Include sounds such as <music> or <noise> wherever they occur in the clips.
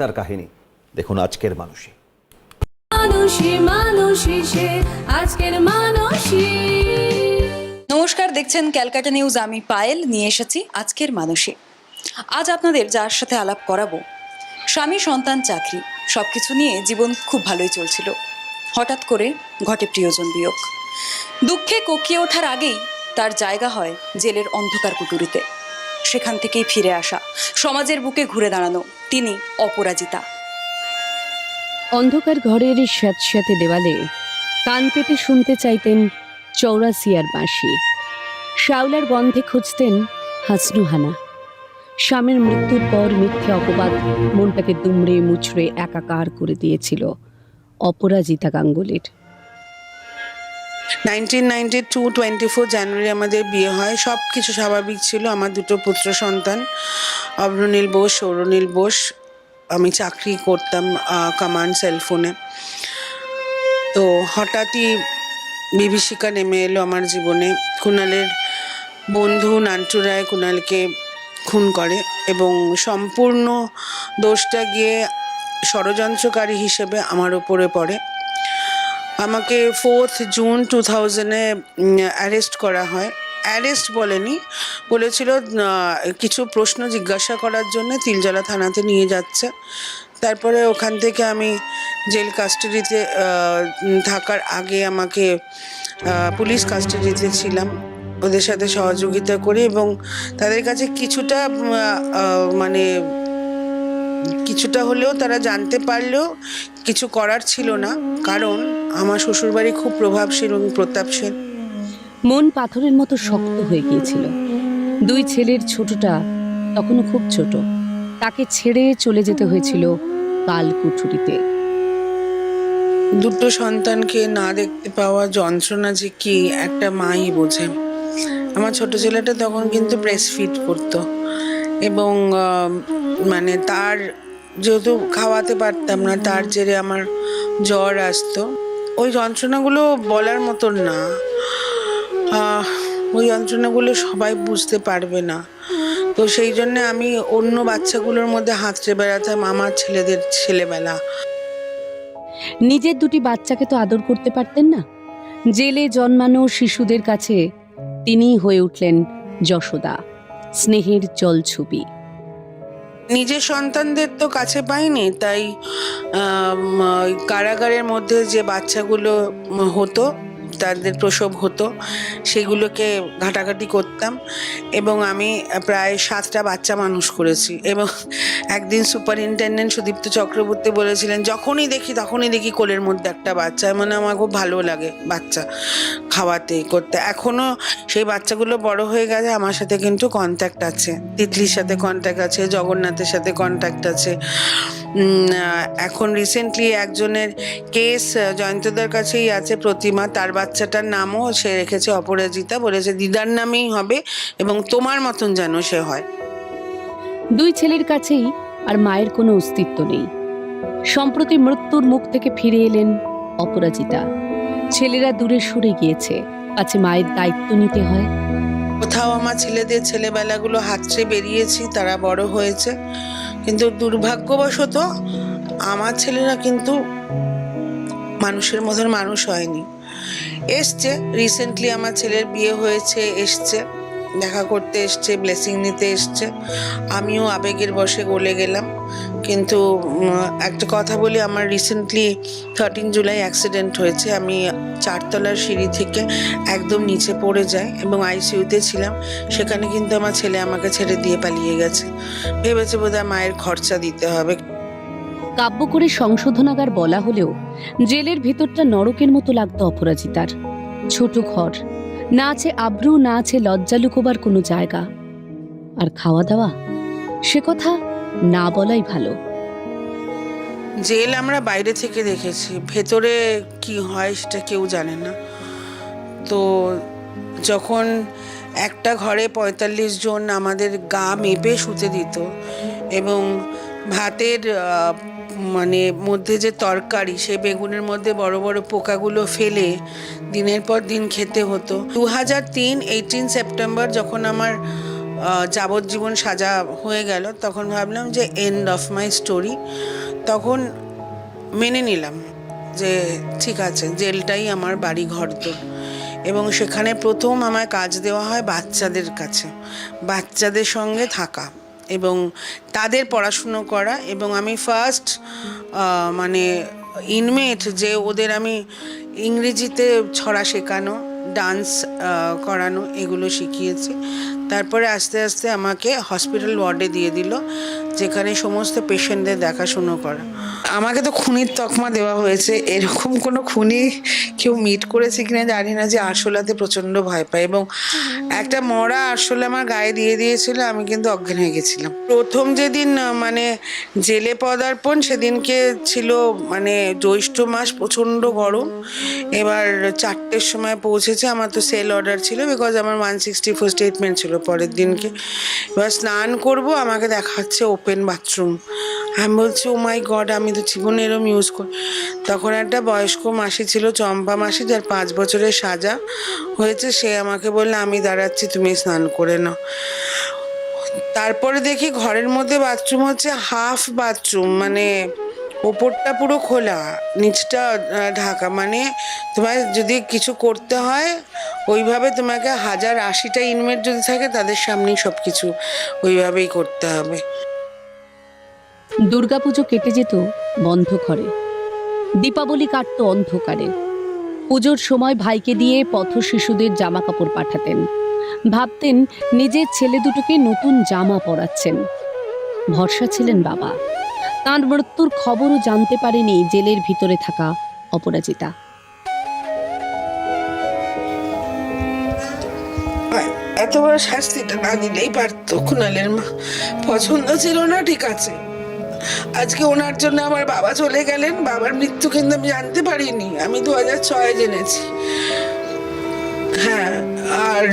তার কাহিনী। দেখুন আজকের মানুষে মানুষই মানুষই আজকের মানুষই নমস্কার দেখছেন ক্যালকাটা নিউজ আমি পায়েল নিয়ে এসেছি আজকের মানুষে আজ আপনাদের যার সাথে আলাপ করাবো স্বামী সন্তান চাকরি সবকিছু নিয়ে জীবন খুব ভালোই চলছিল। হঠাৎ করে ঘটে প্রিয়জন বিয়োগ। দুঃখে কোকিয়ে ওঠার আগেই তার জায়গা হয় জেলের অন্ধকার কুটুরিতে। সেখান থেকেই ফিরে আসা সমাজের বুকে ঘুরে দাঁড়ানো। তিনি অপরাজিতা। অন্ধকার ঘরের স্যাঁতস্যাঁতে দেওয়ালে কান পেতে শুনতে চাইতেন চৌরাসিয়ার বাঁশি। শাওলার গন্ধে খুঁজতেন হাসনুহানা। স্বামীর মৃত্যুর পর মিথ্যে অপবাদ মনটাকে দুমড়ে মুচড়ে একাকার করে দিয়েছিল Aparajita গাঙ্গুলির। Nineteen ninety two, twenty four January আমাদের বিয়ে হয়। সব কিছু স্বাভাবিক ছিল। আমার দুটো পুত্র সন্তান অভ্রনীল বোস, সৌরনীল বোস। আমি চাকরি করতাম কমান্ড সেলফোনে তো হঠাৎই বিভীষিকা নেমে এলো আমার জীবনে। কুণালের বন্ধু নান্টু রায় কুণালকে খুন করে এবং সম্পূর্ণ দোষটা গিয়ে ষড়যন্ত্রকারী হিসেবে আমার ওপরে পড়ে। আমাকে ফোর্থ জুন টু থাউজেন্ডে অ্যারেস্ট করা হয়। অ্যারেস্ট বলেনি, বলেছিল কিছু প্রশ্ন জিজ্ঞাসা করার জন্য তিলজলা থানাতে নিয়ে যাচ্ছে। তারপরে ওখান থেকে আমি জেল কাস্টাডিতে থাকার আগে আমাকে পুলিশ কাস্টাডিতে ছিলাম। ওদের সাথে সহযোগিতা করি এবং তাদের কাছে কিছুটা মানে কিছুটা হলেও তারা জানতে পারলেও কিছু করার ছিল না। কারণ আমার শ্বশুরবাড়ি খুব প্রভাবশীল এবং প্রতাপশীল। মন পাথরের মতো শক্ত হয়ে গিয়েছিল। দুই ছেলের ছোটটা তখনও খুব ছোট। তাকে ছেড়ে চলে যেতে হয়েছিল কাল কুঠুরিতে। দুটো সন্তানকে না দেখতে পাওয়া যন্ত্রণা যে কি একটা মাই বোঝে। আমার ছোট ছেলেটা তখন কিন্তু ব্রেস্ট ফিট করতো। এবং মানে তার যেহেতু খাওয়াতে পারতাম না তার জেরে আমার জ্বর আসতো। ওই যন্ত্রণাগুলো বলার মতন না। ওই যন্ত্রণাগুলো সবাই বুঝতে পারবে না। তো সেই জন্য আমি অন্য বাচ্চাগুলোর মধ্যে হাতড়ে বেড়াতাম আমার ছেলেদের ছেলেবেলা। নিজের দুটি বাচ্চাকে তো আদর করতে পারতেন না? জেলে জন্মানো শিশুদের কাছে তিনিই হয়ে উঠলেন যশোদা, স্নেহের জলছবি। নিজের সন্তানদের তো কাছে পাইনি তাই কারাগারের মধ্যে যে বাচ্চাগুলো হতো তাদের প্রসব হতো, সেগুলোকে ঘাটাঘাটি করতাম এবং আমি প্রায় সাতটা বাচ্চা মানুষ করেছি এবং একদিন সুপারিনটেন্ডেন্ট সুদীপ্ত চক্রবর্তী বলেছিলেন, যখনই দেখি, তখনই দেখি কোলের মধ্যে একটা বাচ্চা। মানে আমার খুব ভালো লাগে বাচ্চা খাওয়াতে, করতে। এখনও সেই বাচ্চাগুলো বড় হয়ে গেছে, আমার সাথে কিন্তু কন্ট্যাক্ট আছে। তিতলির সাথে কন্ট্যাক্ট আছে, জগন্নাথের সাথে কন্ট্যাক্ট আছে। এখন রিসেন্টলি একজনের কেস জয়ন্তদার কাছেই আছে প্রতিমা। তার বাচ্চাটার নামও সে রেখেছে অপরাজিতা। বলেছে দিদার নামেই হবে এবং তোমার মতন যেন সে হয়। দুই ছেলের কাছেই আর মায়ের কোনো অস্তিত্ব নেই। সম্প্রতি মৃত্যুর মুখ থেকে ফিরে এলেন অপরাজিতা। ছেলেরা দূরে সরে গিয়েছে। আছে মায়ের দায়িত্ব নিতে হয়। কোথাও আমার ছেলেদের ছেলেবেলাগুলো হাতড়ে বেরিয়েছি তারা বড় হয়েছে। কিন্তু দুর্ভাগ্যবশত আমার ছেলেরা কিন্তু মানুষের মতন মানুষ হয়নি। এসছে রিসেন্টলি আমার ছেলের বিয়ে হয়েছে, এসছে, দেখা করতে এসছে ব্লেসিং নিতে এসছে। আমিও আবেগের বসে গলে গেলাম। কিন্তু একটা কথা বলি, আমার রিসেন্টলি থার্টিন জুলাই অ্যাক্সিডেন্ট হয়েছে। আমি চারতলার সিঁড়ি থেকে একদম নিচে পড়ে যাই এবং আইসিইউতে ছিলাম। সেখানে কিন্তু আমার ছেলে আমাকে ছেড়ে দিয়ে পালিয়ে গেছে। ভেবেছে বোধহয় মায়ের খরচা দিতে হবে। কাব্য করে সংশোধনাগার বলা হলেও জেলের ভেতরটা নরকের মতো লাগতো অপরাজিতার। ছোট ঘর, না আছে আব্রু, না আছে লজ্জা লুকোবার কোনো জায়গা। আর খাওয়া দাওয়া? সে কথা না বলাই ভালো। জেল আমরা বাইরে থেকে দেখেছি। ভেতরে কি হয় সেটা কেউ জানে না। তো যখন একটা ঘরে পঁয়তাল্লিশ জন আমাদের গা মেপে শুতে দিত এবং ভাতের মানে মধ্যে যে তরকারি, সেই বেগুনের মধ্যে বড় বড় পোকাগুলো ফেলে দিনের পর দিন খেতে হতো। দু হাজার তিন এইটিন সেপ্টেম্বর যখন আমার যাবজ্জীবন সাজা হয়ে গেল, তখন ভাবলাম যে এন্ড অফ মাই স্টোরি তখন মেনে নিলাম যে ঠিক আছে, জেলটাই আমার বাড়ি ঘর তো। এবং সেখানে প্রথম আমায় কাজ দেওয়া হয় বাচ্চাদের কাছে, বাচ্চাদের সঙ্গে থাকা এবং তাদের পড়াশুনো করা এবং আমি ফার্স্ট মানে ইনমেট যে ওদের আমি ইংরেজিতে ছড়া শেখানো ডান্স করানো, এগুলো শিখিয়েছি। তারপরে আস্তে আস্তে আমাকে হসপিটাল ওয়ার্ডে দিয়ে দিল। যেখানে সমস্ত পেশেন্টদের দেখাশুনো করা। আমাকে তো খুনির তকমা দেওয়া হয়েছে। এরকম কোনো খুনি কেউ মিট করেছে কিনা জানি না যে আরশোলাতে প্রচণ্ড ভয় পায়। এবং একটা মরা আরশোলা আমার গায়ে দিয়ে দিয়েছিল, আমি কিন্তু অজ্ঞান হয়ে গেছিলাম। প্রথম যেদিন মানে জেলে পদার্পণ, সেদিনকে ছিল মানে জ্যৈষ্ঠ মাস, প্রচণ্ড গরম। এবার চারটের সময় পৌঁছেছে, আমার তো সেল অর্ডার ছিল বিকজ আমার ওয়ান সিক্সটি ফোর স্টেটমেন্ট ছিল পরের দিনকে। এবার স্নান করব, আমাকে দেখাচ্ছে ওপেন বাথরুম আমি বলছি ও মাই গড আমি তো জীবনে এরম ইউজ করি তখন একটা বয়স্ক মাসি ছিল, চম্পা মাসি, যার পাঁচ বছরের সাজা হয়েছে। সে আমাকে বললে, আমি দাঁড়াচ্ছি, তুমি স্নান করে নাও। তারপরে দেখি ঘরের মধ্যে বাথরুম হচ্ছে হাফ বাথরুম মানে ওপরটা পুরো খোলা, নিচটা ঢাকা। মানে তোমার যদি কিছু করতে হয়, ওইভাবে তোমাকে হাজার আশিটা ইনমেট যদি থাকে, তাদের সামনেই সব কিছু ওইভাবেই করতে হবে। দুর্গাপুজো কেটে যেত বন্ধ ঘরে। দীপাবলি কাটত অন্ধকারে। পুজোর সময় ভাইকে দিয়ে পথ শিশুদের জামা কাপড় পাঠাতেন। ভাবতেন নিজের ছেলে দুটোকে নতুন জামা পরাচ্ছেন। ভরসা ছিলেন বাবা। তার মৃত্যুর খবরও জানতে পারেনি জেলের ভিতরে থাকা অপরাজিতা। এত বড় শাস্তিটা না দিলেই পারতো, কুণালের মা। পছন্দ ছিল না, ঠিক আছে। আজকে ওনার জন্য আমার বাবা চলে গেলেন, বাবার মৃত্যু কিন্তু আমি জানতে পারিনি, আমি দু হাজার ছয় জেনেছি। হ্যাঁ আর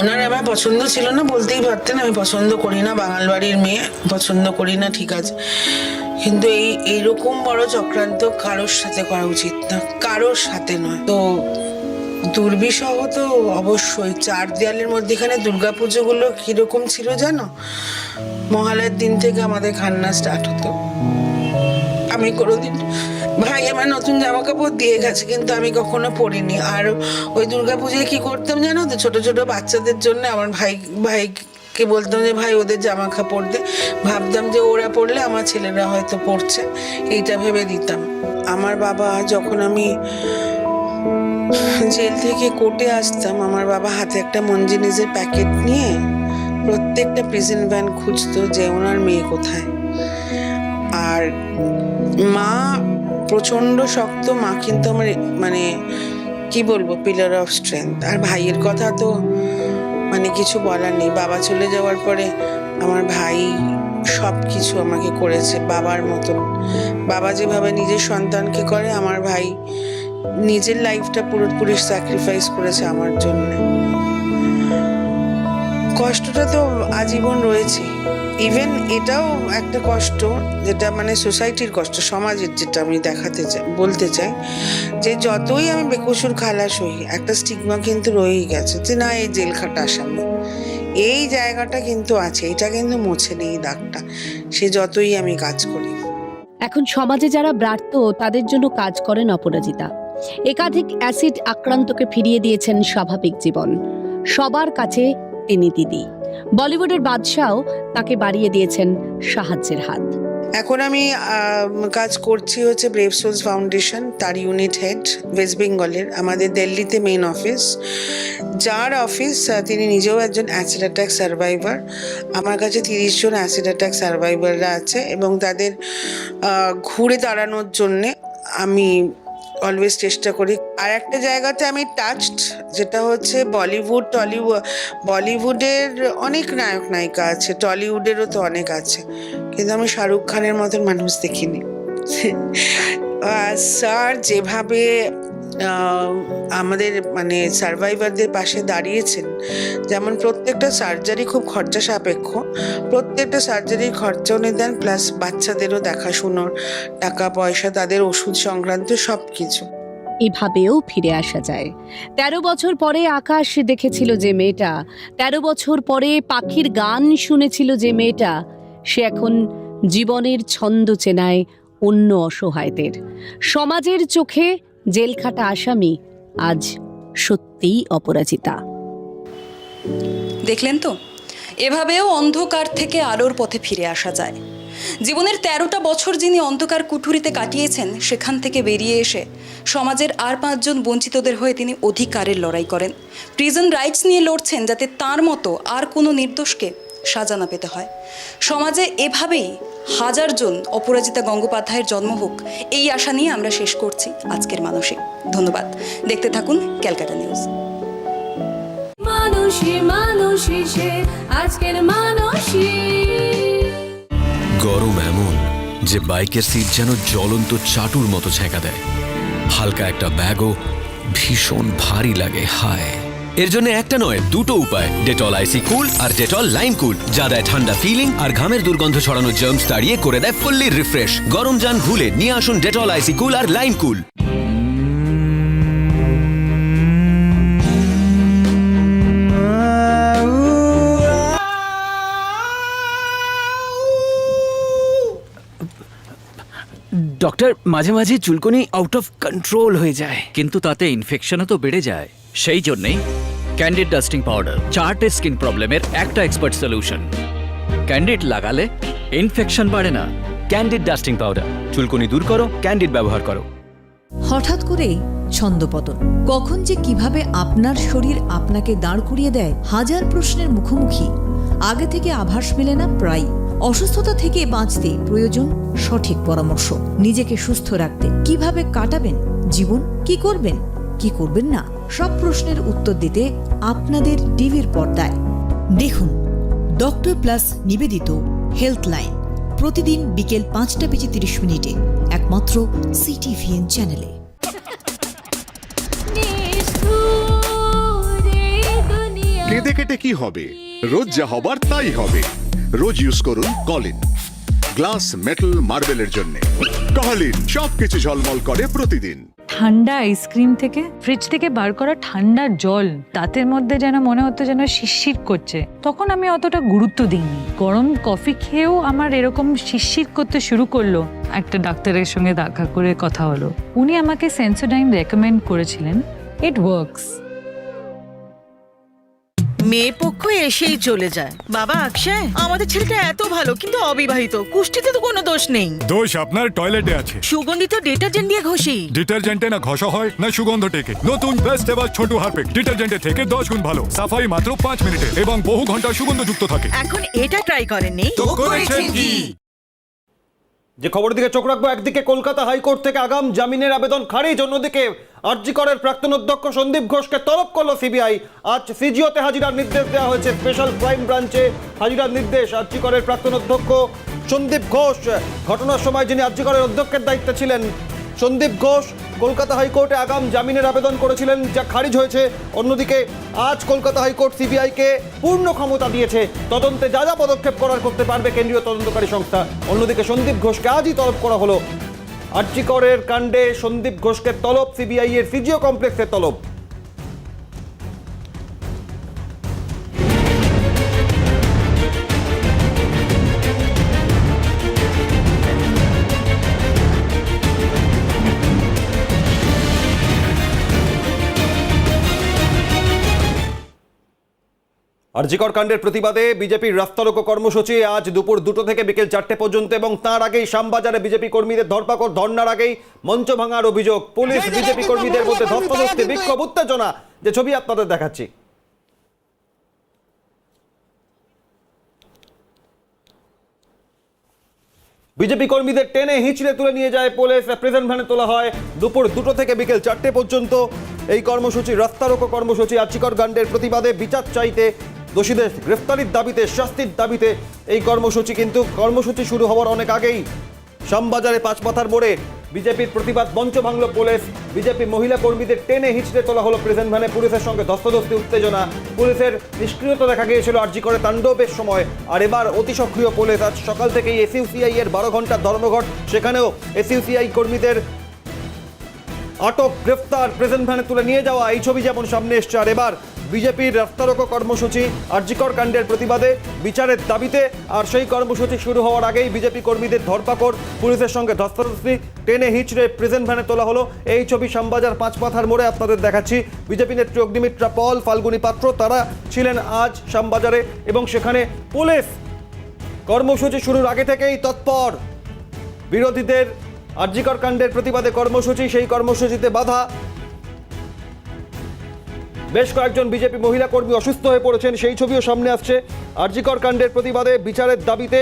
ওনার আমার পছন্দ ছিল না, বলতেই পারতেন, আমি পছন্দ করি না বাঙাল বাড়ির মেয়ে, পছন্দ করি না, ঠিক আছে। কিন্তু এই, এইরকম বড় চক্রান্ত কারোর সাথে করা উচিত না, কারোর সাথে নয়। তো দুর্বিষহ তো অবশ্যই। চার দেয়ালের মধ্যেখানে দুর্গাপুজোগুলো কীরকম ছিল জানো? মহালয়ের দিন থেকে আমাদের খান্না স্টার্ট হতো। আমি কোনোদিন, ভাই আমার নতুন জামা কাপড় দিয়ে গেছে, কিন্তু আমি কখনো পরিনি। আর ওই দুর্গাপুজোয় কি করতাম জানো? তো ছোট ছোট বাচ্চাদের জন্য আমার ভাই, ভাইকে বলতাম যে, ভাই, ওদের জামা কাপড় দে। ভাবতাম যে, ওরা পড়লে আমার ছেলেরা হয়তো পড়ছে এইটা ভেবে দিতাম। আমার বাবা, যখন আমি জেল থেকে কোর্টে আসতাম। আমার বাবা হাতে একটা মঞ্জিনিসের প্যাকেট নিয়ে প্রত্যেকটা প্রিজন ভ্যান খুঁজতো যে ওনার মেয়ে কোথায়। আর মা প্রচণ্ড শক্ত, মা কিন্তু আমার মানে কি বলব পিলার অফ স্ট্রেংথ আর ভাইয়ের কথা তো মানে কিছু বলার নেই। বাবা চলে যাওয়ার পরে আমার ভাই সব কিছু আমাকে করেছে, বাবার মতন। বাবা যেভাবে নিজের সন্তানকে করে, আমার ভাই নিজের লাইফটা পুরোপুরি স্যাক্রিফাইস করেছে আমার জন্য। কষ্টটা তো আজীবন রয়েছে। ইভেন এটাও একটা কষ্ট, যেটা মানে সোসাইটির কষ্ট, সমাজের যেটা আমি দেখাতে চাই, বলতে চাই, যে যতই আমি বেকসুর খালাস হই, একটা স্টিগমা কিন্তু রয়েই গেছে যে না, এই জেল খাটা আসামি। এই জায়গাটা কিন্তু আছে, এটা কিন্তু মুছে নেই দাগটা। সে যতই আমি কাজ করি। এখন সমাজে যারা ব্রাত্য, তাদের জন্য কাজ করেন অপরাজিতা। একাধিক অ্যাসিড আক্রান্তকে ফিরিয়ে দিয়েছেন স্বাভাবিক জীবন। সবার কাছে তিনি দিদি। বলিউডের বাদশাও তাকে বাড়িয়ে দিয়েছেন সাহায্যের হাত। এখন আমি কাজ করছি হচ্ছে ব্রেভ সোলস ফাউন্ডেশন তার ইউনিট হেড ওয়েস্ট বেঙ্গলের আমাদের দিল্লিতে মেইন অফিস যার অফিস তিনি নিজেও একজন অ্যাসিড অ্যাটাক সার্ভাইভার আমার কাছে তিরিশ জন অ্যাসিড অ্যাটাক সার্ভাইভাররা আছে এবং তাদের ঘুরে দাঁড়ানোর জন্যে আমি অলওয়েজ চেষ্টা করি। আর একটা জায়গাতে আমি টাচড যেটা হচ্ছে বলিউড টলিউড বলিউডের অনেক নায়ক, নায়িকা আছে, টলিউডেরও তো অনেক আছে। কিন্তু আমি শাহরুখ খানের মতন মানুষ দেখিনি। <laughs> স্যার যেভাবে আমাদের মানে সার্ভাইভারদের পাশে দাঁড়িয়েছেন। যেমন প্রত্যেকটা সার্জারি খুব খরচা সাপেক্ষ। প্রত্যেকটা সার্জারির খরচা উনি দেন প্লাস বাচ্চাদেরও দেখাশুনোর টাকা, পয়সা, তাদের ওষুধ সংক্রান্ত সব কিছু এভাবেও ফিরে আসা যায়। তেরো বছর পরে আকাশ দেখেছিল যে মেয়েটা। তেরো বছর পরে পাখির গান শুনেছিল যে মেয়েটা। সে এখন জীবনের ছন্দ চেনায় অন্য অসহায়দের। সমাজের চোখে জেলখাটা আসামি আজ সত্যিই অপরাজিতা। দেখলেন তো? এভাবেও অন্ধকার থেকে আলোর পথে ফিরে আসা যায়। জীবনের তেরোটা বছর যিনি অন্ধকার কুঠুরিতে কাটিয়েছেন, সেখান থেকে বেরিয়ে এসে সমাজের আর পাঁচজন বঞ্চিতদের হয়ে তিনি অধিকারের লড়াই করেন। প্রিজন রাইটস নিয়ে লড়ছেন যাতে তার মতো আর কোনো নির্দোষকে সাজা না পেতে হয়। সমাজে এভাবেই হাজারজন অপরাজিতা গঙ্গোপাধ্যায়ের জন্ম হোক এই আশা নিয়ে আমরা শেষ করছি আজকের মানসে। ধন্যবাদ। দেখতে থাকুন ক্যালকাটা নিউজ। আজকের গরম এমন যে বাইকের সিট যেন জ্বলন্ত চাটুর মতো ছেঁকা দেয়। হালকা একটা ব্যাগও ভীষণ ভারী লাগে হায়। এর জন্য একটা নয় দুটো উপায়। ডেটল আইসি কুল আর ডেটল লাইম কুল যা দেয় ঠান্ডা ফিলিং আর ঘামের দুর্গন্ধ ছড়ানো জার্মস তাড়িয়ে করে দেয় ফুললি রিফ্রেশ গরম যান ভুলে নিয়ে আসুন ডেটল আইসি কুল আর লাইম কুল ডক্টর মাঝে মাঝে চুলকনি আউট অফ কন্ট্রোল হয়ে যায়। কিন্তু তাতে ইনফেকশনও তো বেড়ে যায়। সেই জন্যেই ক্যান্ডিড ডাস্টিং পাউডার চারটে স্কিন প্রবলেমের একটা এক্সপার্ট সলিউশন ক্যান্ডিড লাগালে ইনফেকশন বাড়ে না। ক্যান্ডিড ডাস্টিং পাউডার চুলকুনি দূর করো ক্যান্ডিড ব্যবহার করো। হঠাৎ করেই ছন্দপতন। কখন যে কীভাবে আপনার শরীর আপনাকে দাঁড় করিয়ে দেয়, হাজার প্রশ্নের মুখোমুখি। আগে থেকে আভাস মেলে না প্রায়। অসুস্থতা থেকে বাঁচতে প্রয়োজন সঠিক পরামর্শ। নিজেকে সুস্থ রাখতে কীভাবে কাটাবেন, জীবন কি করবেন কি করবেন না? সব প্রশ্নের উত্তর দিতে আপনাদের টিভির পর্দায়। দেখুন, ডক্টর প্লাস নিবেদিত হেলথ লাইন প্রতিদিন বিকেল পাঁচটা বেজে তিরিশ মিনিটে, একমাত্র সিটিভিএন চ্যানেলে। কেঁদে কেটে কি হবে? রোজ যা হবার তাই হবে। রোজ ইউজ করুন কলিন। গ্লাস, মেটাল, মার্বেলের জন্য। কলিন, সবকিছু ঝলমল করে প্রতিদিন। ঠান্ডা আইসক্রিম থেকে, ফ্রিজ থেকে বার করা ঠান্ডা জল, দাঁতের মধ্যে যেন মনে হতো যেন শিরশির করছে। তখন আমি অতটা গুরুত্ব দিইনি। গরম কফি খেয়েও আমার এরকম শিরশির করতে শুরু করল। একটা ডাক্তারের সঙ্গে দেখা করে কথা হলো। উনি আমাকে সেন্সোডাইন রেকমেন্ড করেছিলেন। ইট ওয়ার্কস মেয়ে পক্ষ এসেই চলে যায়। বাবা অক্ষয় আমাদের ছেলেটা এত ভালো কিন্তু অবিবাহিত। কুষ্টিতে তো কোনো দোষ নেই। দোষ আপনার টয়লেটে আছে। সুগন্ধিত ডিটারজেন্ট দিয়ে ঘষি। ডিটারজেন্টে না ঘষা হয় না সুগন্ধ টেকে। নতুন বেস্ট এবার ছোট হারপিক। ডিটারজেন্টে থেকে দশ গুণ ভালো। সাফাই মাত্র পাঁচ মিনিটে। এবং বহু ঘণ্টা সুগন্ধযুক্ত থাকে। এখন এটা ট্রাই করেননি। তো করেছেন কি? যে খবর দিকে চোখ রাখব, একদিকে কলকাতা হাইকোর্ট থেকে আগাম জামিনের আবেদন খারিজ, অন্যদিকে আরজিকরের প্রাক্তন অধ্যক্ষ সন্দীপ ঘোষকে তলব করল সিবিআই। আজ সিজিওতে হাজিরার নির্দেশ দেওয়া হয়েছে স্পেশাল ক্রাইম ব্রাঞ্চে হাজিরার নির্দেশ আরজিকরের প্রাক্তন অধ্যক্ষ সন্দীপ ঘোষ। ঘটনার সময় যিনি আরজিকরের অধ্যক্ষের দায়িত্বে ছিলেন সন্দীপ ঘোষ কলকাতা হাইকোর্টে আগাম জামিনের আবেদন করেছিলেন, যা খারিজ হয়েছে। অন্যদিকে, আজ কলকাতা হাইকোর্ট সিবিআইকে পূর্ণ ক্ষমতা দিয়েছে। তদন্তে যা যা পদক্ষেপ করার করতে পারবে কেন্দ্রীয় তদন্তকারী সংস্থা। অন্যদিকে, সন্দীপ ঘোষকে আজই তলব করা হলো। আর্যিকরের কাণ্ডে সন্দীপ ঘোষকে তলব সিবিআই এর ফিজিও কমপ্লেক্সের তলব। আরজিকর কাণ্ডের প্রতিবাদে বিজেপির রাস্তারোকো কর্মসূচি আজ দুপুর দুটো থেকে বিকেল চারটে পর্যন্ত এবং তার আগেই শ্যামবাজারে বিজেপি কর্মীদের ধরপাকড় ধর্নার আগেই মঞ্চ ভাঙার অভিযোগ। পুলিশ বিজেপি কর্মীদের মধ্যে ধস্তাধস্তি বিক্ষোভ উত্তেজনা। যে ছবি আপনাদের দেখাচ্ছি। বিজেপি কর্মীদের টেনে হিঁচড়ে তুলে নিয়ে যায় পুলিশ। প্রেজেন্ট ভ্যানে তোলা হয় দুপুর দুটো থেকে বিকেল চারটে পর্যন্ত। এই কর্মসূচি রাস্তারোকো কর্মসূচি আর আর্চিকর গান্ডের প্রতিবাদে বিচার চাইতে দোষীদের গ্রেফতারির দাবিতে, শাস্তির দাবিতে এই কর্মসূচি কিন্তু কর্মসূচি শুরু হওয়ার অনেক আগেই। শ্যামবাজারে পাঁচমাথার মোড়ে বিজেপির প্রতিবাদ মঞ্চ ভাঙল পুলিশ। বিজেপি মহিলা কর্মীদের টেনে হিঁচড়ে তোলা হলো প্রেজেন্ট ভ্যানে পুলিশের সঙ্গে ধস্তাধস্তি, উত্তেজনা। পুলিশের নিষ্ক্রিয়তা দেখা গিয়েছিল আরজি করে তাণ্ডবের সময়। আর এবার অতি সক্রিয় পুলিশ আজ সকাল থেকেই এসইউসিআই এর বারো ঘণ্টার ধর্মঘট, সেখানেও এসইউসিআই কর্মীদের আটক, গ্রেফতার, প্রেজেন্ট ভ্যানে তুলে নিয়ে যাওয়া, এই ছবি যেমন সামনে এসছে, আর এবার বিজেপির রাস্তারোকো কর্মসূচি, আরজিকর কাণ্ডের প্রতিবাদে, বিচারের দাবিতে, আর সেই কর্মসূচি শুরু হওয়ার আগেই বিজেপি কর্মীদের ধরপাকড়। পুলিশের সঙ্গে ধস্তাধস্তি, টেনে হিচড়ে প্রেজেন্ট ভ্যানে তোলা হলো। এই ছবি শ্যামবাজার পাঁচ পাথার মোড়ে আপনাদের দেখাচ্ছি। বিজেপি নেত্রী অগ্নিমিত্রা পল, ফাল্গুনী পাত্র, তারা ছিলেন আজ শ্যামবাজারে এবং সেখানে পুলিশ কর্মসূচি শুরুর আগে থেকেই তৎপর। বিরোধীদের আরজিকর কাণ্ডের প্রতিবাদে কর্মসূচি, সেই কর্মসূচিতে বাধা। বেশ কয়েকজন বিজেপি মহিলা কর্মী অসুস্থ হয়ে পড়েছেন, সেই ছবিও সামনে আসছে। আরজিকর কাণ্ডের প্রতিবাদে বিচারের দাবিতে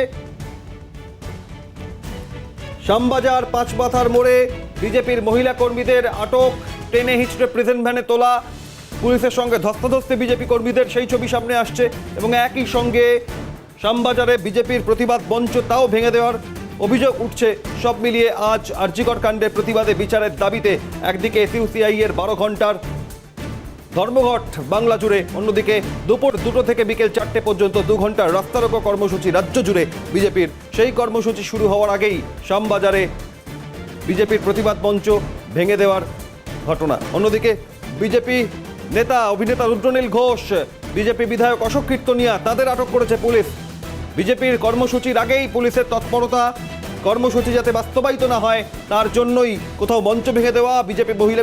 শ্যামবাজার পাঁচমাথার মোড়ে বিজেপির মহিলা কর্মীদের আটক, ট্রেনে হিচড়ে প্রেজেন্ট ভ্যানে তোলা, পুলিশের সঙ্গে ধস্তাধস্তি বিজেপি কর্মীদের, সেই ছবি সামনে আসছে এবং একই সঙ্গে শ্যামবাজারে বিজেপির প্রতিবাদ মঞ্চ তাও ভেঙে দেওয়ার অভিযোগ উঠছে। সব মিলিয়ে আজ আরজিকর কাণ্ডের প্রতিবাদে বিচারের দাবিতে একদিকে সিউসিআই এর বারো ঘণ্টার ধর্মঘট বাংলা জুড়ে। অন্যদিকে দুপুর দুটো থেকে বিকেল চারটে পর্যন্ত দু ঘণ্টার রাস্তারোকো কর্মসূচি রাজ্য জুড়ে বিজেপির। সেই কর্মসূচি শুরু হওয়ার আগেই শ্যামবাজারে বিজেপির প্রতিবাদ মঞ্চ ভেঙে দেওয়ার ঘটনা। অন্যদিকে বিজেপি নেতা, অভিনেতা রুদ্রনীল ঘোষ, বিজেপি বিধায়ক অশোক কীর্তনিয়া তাদের আটক করেছে পুলিশ। বিজেপির কর্মসূচির আগেই পুলিশের তৎপরতা, কর্মসূচি যাতে বাস্তবায়িত না হয়, তার জন্যই কোথাও মঞ্চ ভেঙে দেওয়া বিজেপি মহিলা